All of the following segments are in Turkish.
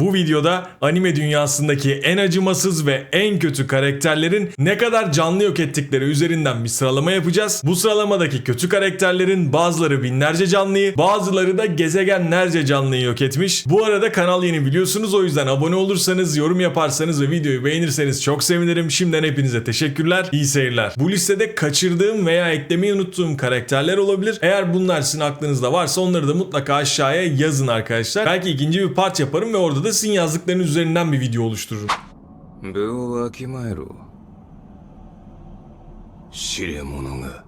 Bu videoda anime dünyasındaki en acımasız ve en kötü karakterlerin ne kadar canlı yok ettikleri üzerinden bir sıralama yapacağız. Bu sıralamadaki kötü karakterlerin bazıları binlerce canlıyı, bazıları da gezegenlerce canlıyı yok etmiş. Bu arada kanal yeni biliyorsunuz o yüzden abone olursanız, yorum yaparsanız ve videoyu beğenirseniz çok sevinirim. Şimdiden hepinize teşekkürler. İyi seyirler. Bu listede kaçırdığım veya eklemeyi unuttuğum karakterler olabilir. Eğer bunlar sizin aklınızda varsa onları da mutlaka aşağıya yazın arkadaşlar. Belki ikinci bir part yaparım ve orada da sizin yazdıklarınız üzerinden bir video oluştururum. 部をわきまえろ知れ者が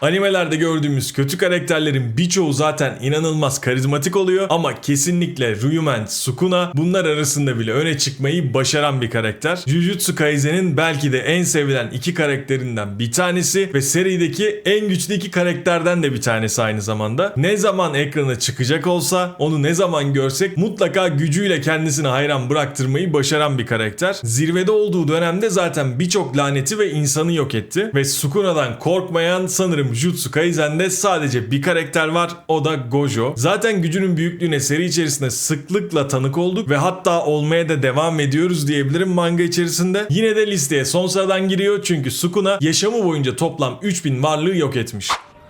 Animelerde gördüğümüz kötü karakterlerin birçoğu zaten inanılmaz karizmatik oluyor ama kesinlikle Ryumen, Sukuna bunlar arasında bile öne çıkmayı başaran bir karakter. Jujutsu Kaisen'in belki de en sevilen iki karakterinden bir tanesi ve serideki en güçlü iki karakterden de bir tanesi aynı zamanda. Ne zaman ekrana çıkacak olsa onu ne zaman görsek mutlaka gücüyle kendisini hayran bıraktırmayı başaran bir karakter. Zirvede olduğu dönemde zaten birçok laneti ve insanı yok etti ve Sukuna'dan korkmayan sanırım Jutsu Kaisen'de sadece bir karakter var o da Gojo. Zaten gücünün büyüklüğüne seri içerisinde sıklıkla tanık olduk ve hatta olmaya da devam ediyoruz diyebilirim manga içerisinde. Yine de listeye son sıradan giriyor çünkü Sukuna yaşamı boyunca toplam 3000 varlığı yok etmiş.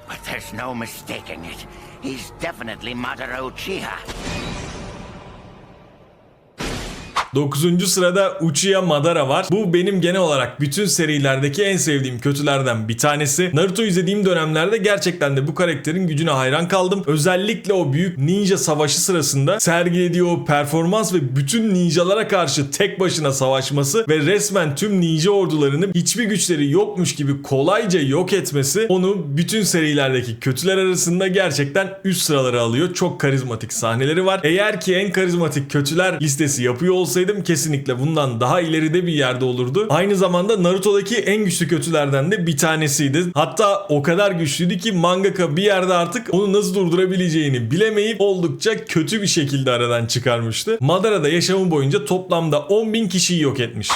But there's no mistaking it. He's definitely Madara Uchiha. 9. sırada Uchiha Madara var. Bu benim genel olarak bütün serilerdeki en sevdiğim kötülerden bir tanesi. Naruto izlediğim dönemlerde gerçekten de bu karakterin gücüne hayran kaldım. Özellikle o büyük ninja savaşı sırasında sergilediği o performans ve bütün ninjalara karşı tek başına savaşması ve resmen tüm ninja ordularını hiçbir güçleri yokmuş gibi kolayca yok etmesi onu bütün serilerdeki kötüler arasında gerçekten üst sıraları alıyor. Çok karizmatik sahneleri var. Eğer ki en karizmatik kötüler listesi yapıyor olsaydım kesinlikle bundan daha ileride bir yerde olurdu. Aynı zamanda Naruto'daki en güçlü kötülerden de bir tanesiydi. Hatta o kadar güçlüydü ki mangaka bir yerde artık onu nasıl durdurabileceğini bilemeyip oldukça kötü bir şekilde aradan çıkarmıştı. Madara da yaşamı boyunca toplamda 10.000 kişiyi yok etmiş.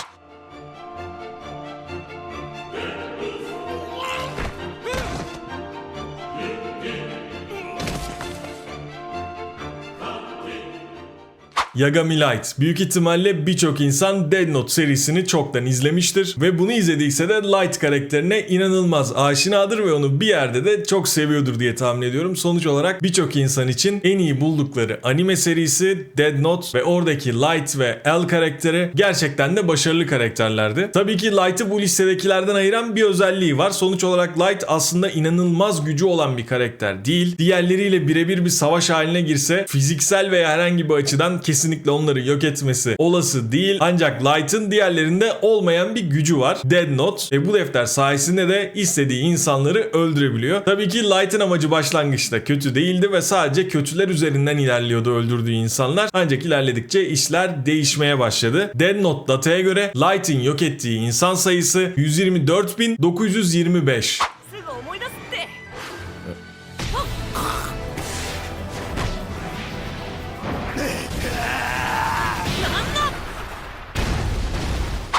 Yagami Light. Büyük ihtimalle birçok insan Dead Note serisini çoktan izlemiştir ve bunu izlediyse de Light karakterine inanılmaz aşinadır ve onu bir yerde de çok seviyordur diye tahmin ediyorum. Sonuç olarak birçok insan için en iyi buldukları anime serisi Dead Note ve oradaki Light ve L karakteri gerçekten de başarılı karakterlerdi. Tabii ki Light'ı bu listedekilerden ayıran bir özelliği var. Sonuç olarak Light aslında inanılmaz gücü olan bir karakter değil. Diğerleriyle birebir bir savaş haline girse fiziksel veya herhangi bir açıdan kesinlikle onları yok etmesi olası değil. Ancak Light'ın diğerlerinde olmayan bir gücü var. Dead Note ve bu defter sayesinde de istediği insanları öldürebiliyor. Tabii ki Light'ın amacı başlangıçta kötü değildi ve sadece kötüler üzerinden ilerliyordu öldürdüğü insanlar. Ancak ilerledikçe işler değişmeye başladı. Dead Note dataya göre Light'ın yok ettiği insan sayısı 124.925.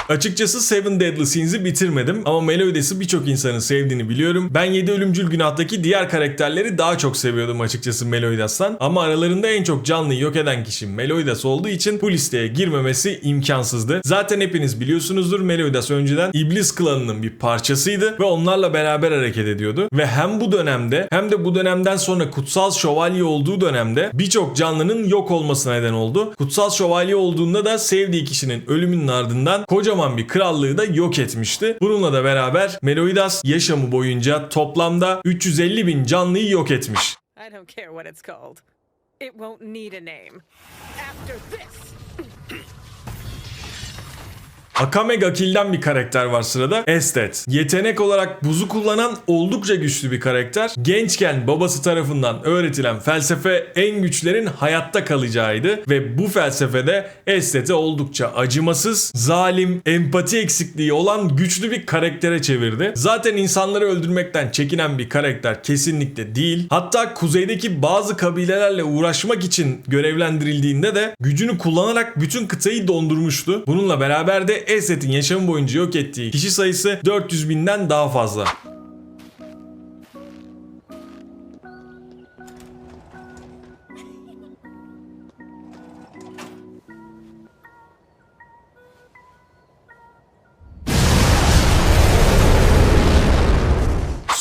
Açıkçası Seven Deadly Sins'i bitirmedim ama Melioidas'ı birçok insanın sevdiğini biliyorum. Ben 7 Ölümcül Günah'taki diğer karakterleri daha çok seviyordum açıkçası Melioidas'tan. Ama aralarında en çok canlıyı yok eden kişi Melioidas olduğu için bu listeye girmemesi imkansızdı. Zaten hepiniz biliyorsunuzdur Melioidas önceden İblis klanının bir parçasıydı ve onlarla beraber hareket ediyordu. Ve hem bu dönemde hem de bu dönemden sonra Kutsal Şövalye olduğu dönemde birçok canlının yok olmasına neden oldu. Kutsal Şövalye olduğunda da sevdiği kişinin ölümünün ardından kocaman bir krallığı da yok etmişti. Bununla da beraber Melioidas yaşamı boyunca toplamda 350 bin canlıyı yok etmiş. I don't care what it's called. It won't need a name. After this! Akame ga Kill'den bir karakter var sırada. Estet. Yetenek olarak buzu kullanan oldukça güçlü bir karakter. Gençken babası tarafından öğretilen felsefe en güçlerin hayatta kalacağıydı. Ve bu felsefede Estet'i oldukça acımasız, zalim, empati eksikliği olan güçlü bir karaktere çevirdi. Zaten insanları öldürmekten çekinen bir karakter kesinlikle değil. Hatta kuzeydeki bazı kabilelerle uğraşmak için görevlendirildiğinde de gücünü kullanarak bütün kıtayı dondurmuştu. Bununla beraber de Esset'in yaşamı boyunca yok ettiği kişi sayısı 400 binden daha fazla.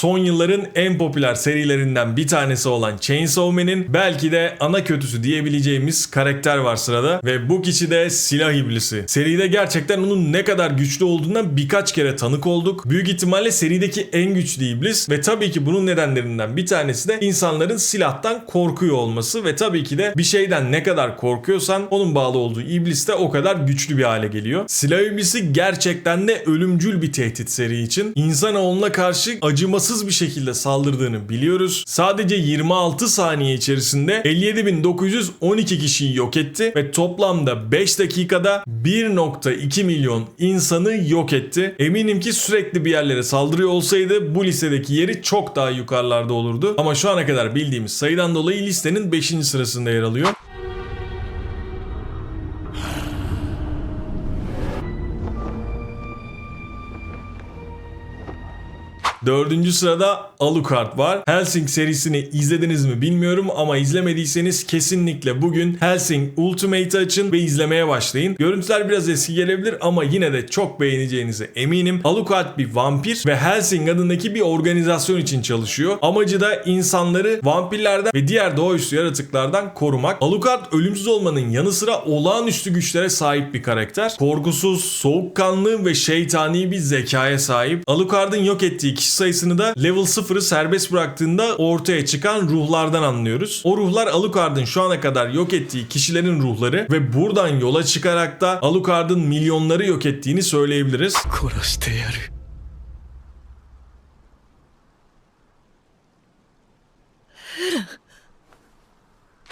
Son yılların en popüler serilerinden bir tanesi olan Chainsaw Man'in belki de ana kötüsü diyebileceğimiz karakter var sırada ve bu kişi de silah iblisi. Seride gerçekten onun ne kadar güçlü olduğundan birkaç kere tanık olduk. Büyük ihtimalle serideki en güçlü iblis ve tabii ki bunun nedenlerinden bir tanesi de insanların silahtan korkuyor olması ve tabii ki de bir şeyden ne kadar korkuyorsan onun bağlı olduğu iblis de o kadar güçlü bir hale geliyor. Silah iblisi gerçekten de ölümcül bir tehdit seri için. İnsanoğluna karşı acımasız bir şekilde saldırdığını biliyoruz. Sadece 26 saniye içerisinde 57.912 kişiyi yok etti ve toplamda 5 dakikada 1.2 milyon insanı yok etti. Eminim ki sürekli bir yerlere saldırıyor olsaydı bu listedeki yeri çok daha yukarılarda olurdu. Ama şu ana kadar bildiğimiz sayıdan dolayı listenin 5. sırasında yer alıyor. Dördüncü sırada Alucard var. Helsing serisini izlediniz mi bilmiyorum ama izlemediyseniz kesinlikle bugün Helsing Ultimate'ı açın ve izlemeye başlayın. Görüntüler biraz eski gelebilir ama yine de çok beğeneceğinize eminim. Alucard bir vampir ve Helsing adındaki bir organizasyon için çalışıyor. Amacı da insanları vampirlerden ve diğer doğaüstü yaratıklardan korumak. Alucard ölümsüz olmanın yanı sıra olağanüstü güçlere sahip bir karakter. Korkusuz, soğukkanlı ve şeytani bir zekaya sahip. Alucard'ın yok ettiği kişi sayısını da level 0'ı serbest bıraktığında ortaya çıkan ruhlardan anlıyoruz. O ruhlar Alucard'ın şu ana kadar yok ettiği kişilerin ruhları ve buradan yola çıkarak da Alucard'ın milyonları yok ettiğini söyleyebiliriz.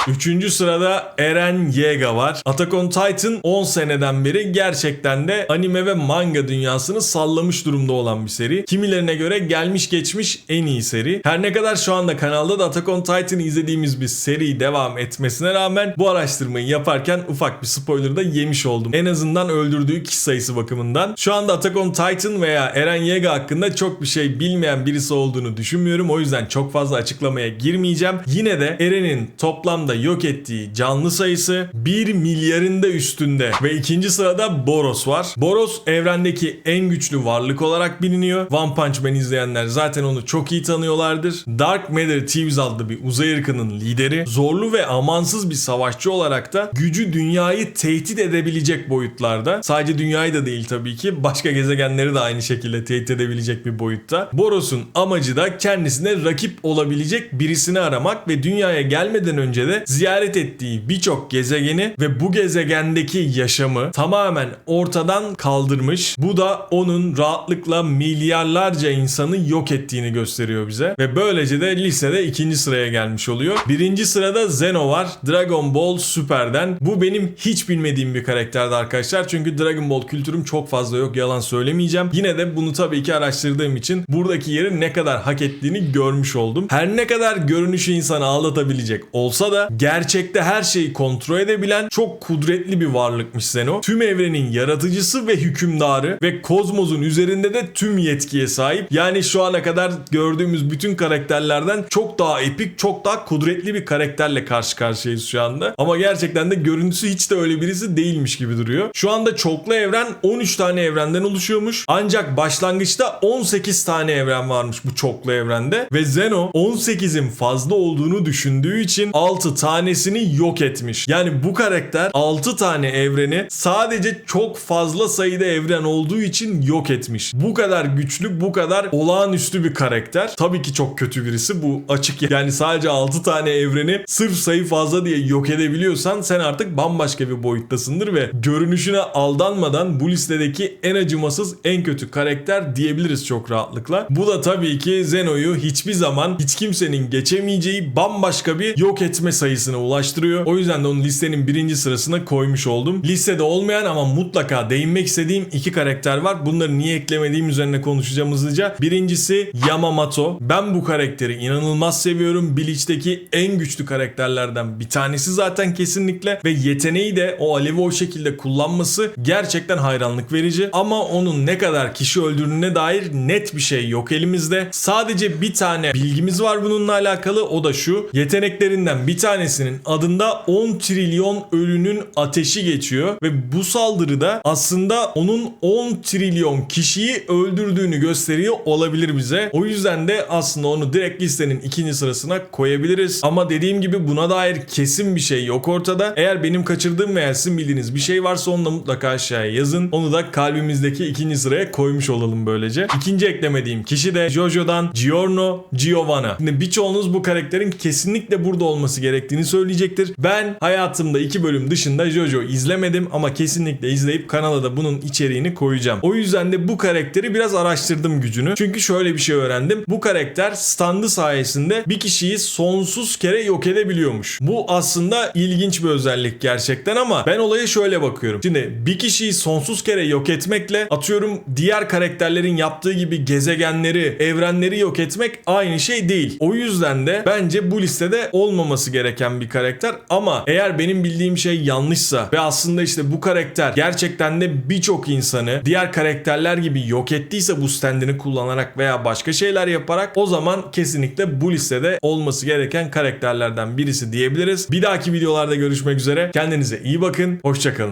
Üçüncü sırada Eren Yeager var. Attack on Titan 10 seneden beri gerçekten de anime ve manga dünyasını sallamış durumda olan bir seri. Kimilerine göre gelmiş geçmiş en iyi seri. Her ne kadar şu anda kanalda da Attack on Titan'ı izlediğimiz bir seri devam etmesine rağmen bu araştırmayı yaparken ufak bir spoiler da yemiş oldum. En azından öldürdüğü kişi sayısı bakımından. Şu anda Attack on Titan veya Eren Yeager hakkında çok bir şey bilmeyen birisi olduğunu düşünmüyorum. O yüzden çok fazla açıklamaya girmeyeceğim. Yine de Eren'in toplamda yok ettiği canlı sayısı 1 milyarın da üstünde. Ve ikinci sırada Boros var. Boros evrendeki en güçlü varlık olarak biliniyor. One Punch Man izleyenler zaten onu çok iyi tanıyorlardır. Dark Matter Thieves adlı bir uzay ırkının lideri. Zorlu ve amansız bir savaşçı olarak da gücü dünyayı tehdit edebilecek boyutlarda. Sadece dünyayı da değil tabii ki. Başka gezegenleri de aynı şekilde tehdit edebilecek bir boyutta. Boros'un amacı da kendisine rakip olabilecek birisini aramak ve dünyaya gelmeden önce de ziyaret ettiği birçok gezegeni ve bu gezegendeki yaşamı tamamen ortadan kaldırmış. Bu da onun rahatlıkla milyarlarca insanı yok ettiğini gösteriyor bize. Ve böylece de listede ikinci sıraya gelmiş oluyor. Birinci sırada Zeno var. Dragon Ball Super'den. Bu benim hiç bilmediğim bir karakterdi arkadaşlar. Çünkü Dragon Ball kültürüm çok fazla yok. Yalan söylemeyeceğim. Yine de bunu tabii ki araştırdığım için buradaki yeri ne kadar hak ettiğini görmüş oldum. Her ne kadar görünüşü insanı ağlatabilecek olsa da gerçekte her şeyi kontrol edebilen çok kudretli bir varlıkmış Zeno. Tüm evrenin yaratıcısı ve hükümdarı ve kozmosun üzerinde de tüm yetkiye sahip. Yani şu ana kadar gördüğümüz bütün karakterlerden çok daha epik, çok daha kudretli bir karakterle karşı karşıyayız şu anda. Ama gerçekten de görüntüsü hiç de öyle birisi değilmiş gibi duruyor. Şu anda çoklu evren 13 tane evrenden oluşuyormuş. Ancak başlangıçta 18 tane evren varmış bu çoklu evrende. Ve Zeno 18'in fazla olduğunu düşündüğü için 6 tanesini yok etmiş. Yani bu karakter 6 tane evreni sadece çok fazla sayıda evren olduğu için yok etmiş. Bu kadar güçlü, bu kadar olağanüstü bir karakter. Tabii ki çok kötü birisi bu açık. Yani sadece 6 tane evreni sırf sayı fazla diye yok edebiliyorsan sen artık bambaşka bir boyuttasındır ve görünüşüne aldanmadan bu listedeki en acımasız, en kötü karakter diyebiliriz çok rahatlıkla. Bu da tabii ki Zeno'yu hiçbir zaman hiç kimsenin geçemeyeceği bambaşka bir yok etme sayısına ulaştırıyor. O yüzden de onu listenin birinci sırasına koymuş oldum. Listede olmayan ama mutlaka değinmek istediğim iki karakter var. Bunları niye eklemediğim üzerine konuşacağım hızlıca. Birincisi Yamamoto. Ben bu karakteri inanılmaz seviyorum. Bleach'teki en güçlü karakterlerden bir tanesi zaten kesinlikle ve yeteneği de o alevi o şekilde kullanması gerçekten hayranlık verici. Ama onun ne kadar kişi öldürdüğüne dair net bir şey yok elimizde. Sadece bir tane bilgimiz var bununla alakalı. O da şu. Yeteneklerinden bir tanesi tanesinin adında 10 trilyon ölünün ateşi geçiyor ve bu saldırıda aslında onun 10 trilyon kişiyi öldürdüğünü gösteriyor olabilir bize. O yüzden de aslında onu direkt listenin ikinci sırasına koyabiliriz. Ama dediğim gibi buna dair kesin bir şey yok ortada. Eğer benim kaçırdığım veya sizin bildiğiniz bir şey varsa onu da mutlaka aşağıya yazın. Onu da kalbimizdeki ikinci sıraya koymuş olalım böylece. İkinci eklemediğim kişi de Jojo'dan Giorno Giovanna. Şimdi birçoğunuz bu karakterin kesinlikle burada olması gerektiğini söyleyecektir. Ben hayatımda iki bölüm dışında Jojo izlemedim ama kesinlikle izleyip kanala da bunun içeriğini koyacağım. O yüzden de bu karakteri biraz araştırdım gücünü. Çünkü şöyle bir şey öğrendim. Bu karakter standı sayesinde bir kişiyi sonsuz kere yok edebiliyormuş. Bu aslında ilginç bir özellik gerçekten ama ben olaya şöyle bakıyorum. Şimdi bir kişiyi sonsuz kere yok etmekle atıyorum diğer karakterlerin yaptığı gibi gezegenleri, evrenleri yok etmek aynı şey değil. O yüzden de bence bu listede olmaması gereken bir karakter ama eğer benim bildiğim şey yanlışsa ve aslında işte bu karakter gerçekten de birçok insanı diğer karakterler gibi yok ettiyse bu standini kullanarak veya başka şeyler yaparak o zaman kesinlikle bu listede olması gereken karakterlerden birisi diyebiliriz. Bir dahaki videolarda görüşmek üzere. Kendinize iyi bakın. Hoşçakalın.